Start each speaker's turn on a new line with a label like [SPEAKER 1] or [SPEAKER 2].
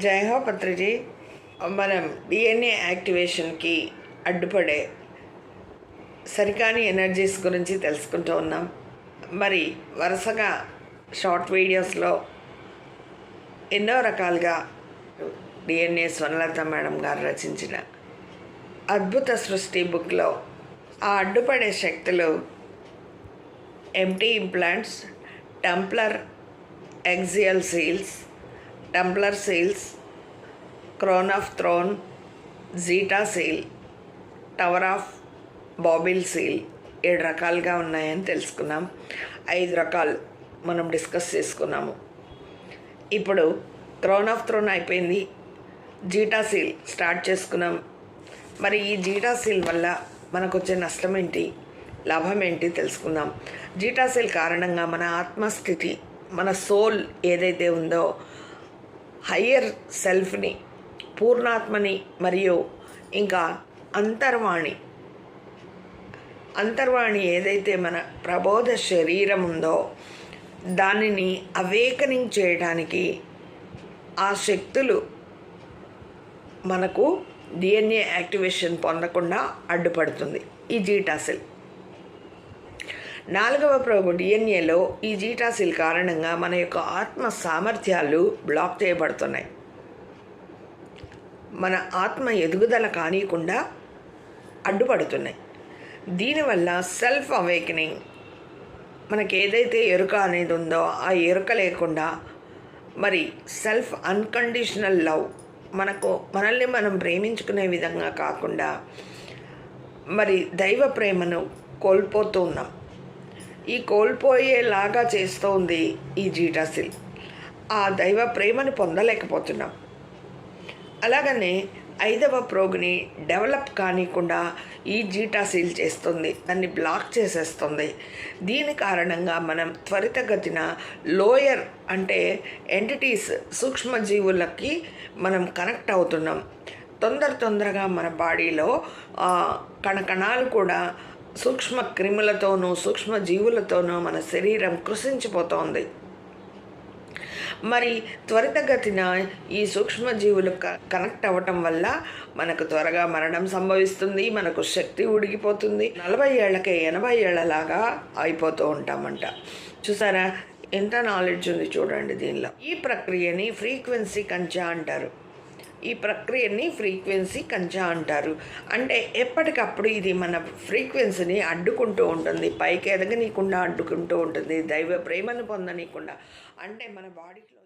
[SPEAKER 1] జై హో పత్రిజీ. మనం డిఎన్ఏ యాక్టివేషన్కి అడ్డుపడే సరికాని ఎనర్జీస్ గురించి తెలుసుకుంటూ ఉన్నాం. మరి వరుసగా షార్ట్ వీడియోస్లో ఎన్నో రకాలుగా డిఎన్ఏ స్వర్ణలత మేడం గారు రచించిన అద్భుత సృష్టి బుక్లో ఆ అడ్డుపడే శక్తులు entity implants Templar axial seals Templar seals crown of throne zeta seal tower of Babel seal ఏడు రకాలుగా ఉన్నాయని తెలుసుకున్నాం. ఐదు రకాలు మనం డిస్కస్ చేసుకున్నాము. ఇప్పుడు థ్రోన్ ఆఫ్ థ్రోన్ అయిపోయింది. జీటా సీల్ స్టార్ట్ చేసుకున్నాం. మరి ఈ జీటా సీల్ వల్ల మనకు వచ్చే నష్టం ఏంటి? లాభం ఏంటి తెలుసుకుందాం. జీటా సీల్ కారణంగా మన ఆత్మస్థితి మన సోల్ ఏదైతే ఉందో హయ్యర్ సెల్ఫ్ని పూర్ణాత్మని మరియు ఇంకా అంతర్వాణి. అంతర్వాణి ఏదైతే మన ప్రబోధ శరీరం ఉందో దానిని అవేకనింగ్ చేయడానికి ఆ శక్తులు మనకు డిఎన్ఏ యాక్టివేషన్ పొందకుండా అడ్డుపడుతుంది. ఈ జీటాసిల్. నాలుగవ ప్రోగు డిఎన్ఏలో ఈ జీటాసిల్ కారణంగా మన యొక్క ఆత్మ సామర్థ్యాలు బ్లాక్ చేయబడుతున్నాయి. మన ఆత్మ ఎదుగుదల కానియకుండా అడ్డుపడుతున్నాయి. దీనివల్ల సెల్ఫ్ అవేకనింగ్ మనకి ఏదైతే ఎరుక అనేది ఉందో ఆ ఎరుక లేకుండా మరి సెల్ఫ్ అన్కండిషనల్ లవ్ మనకు మనల్ని మనం ప్రేమించుకునే విధంగా కాకుండా మరి దైవ ప్రేమను కోల్పోతూ ఉన్నాం. ఈ కోల్పోయేలాగా చేస్తోంది ఈ జీటాసిల్ ఆ దైవ ప్రేమను పొందలేకపోతున్నాం. అలాగనే ఐదవ ప్రోగ్ని డెవలప్ కానికుండా ఈ జీటా సీల్ చేస్తుంది. దాన్ని బ్లాక్ చేసేస్తుంది. దీని కారణంగా మనం త్వరితగతిన లోయర్ అంటే ఎంటిటీస్ సూక్ష్మజీవులకి మనం కనెక్ట్ అవుతున్నాం. తొందర తొందరగా మన బాడీలో కణకణాలు కూడా సూక్ష్మ క్రిములతోనూ సూక్ష్మ జీవులతోనూ మన శరీరం కృషించిపోతోంది మరి త్వరితగతిన ఈ సూక్ష్మజీవులు క కనెక్ట్ అవ్వటం వల్ల మనకు త్వరగా మరణం సంభవిస్తుంది మనకు శక్తి ఉడిగిపోతుంది. నలభై ఏళ్ళకే ఎనభై ఏళ్ళలాగా అయిపోతూ ఉంటామంట. చూసారా? ఎంత నాలెడ్జ్ ఉంది చూడండి దీనిలో. ఈ ప్రక్రియని ఫ్రీక్వెన్సీ కంచా అంటారు. ఈ ప్రక్రియని ఫ్రీక్వెన్సీ కంచా అంటారు. అంటే ఎప్పటికప్పుడు ఇది మన ఫ్రీక్వెన్సీని అడ్డుకుంటూ ఉంటుంది. పైకి ఎదగనీయకుండా అడ్డుకుంటూ ఉంటుంది. దైవ ప్రేమను పొందనీయకుండా. అంటే మన బాడీలో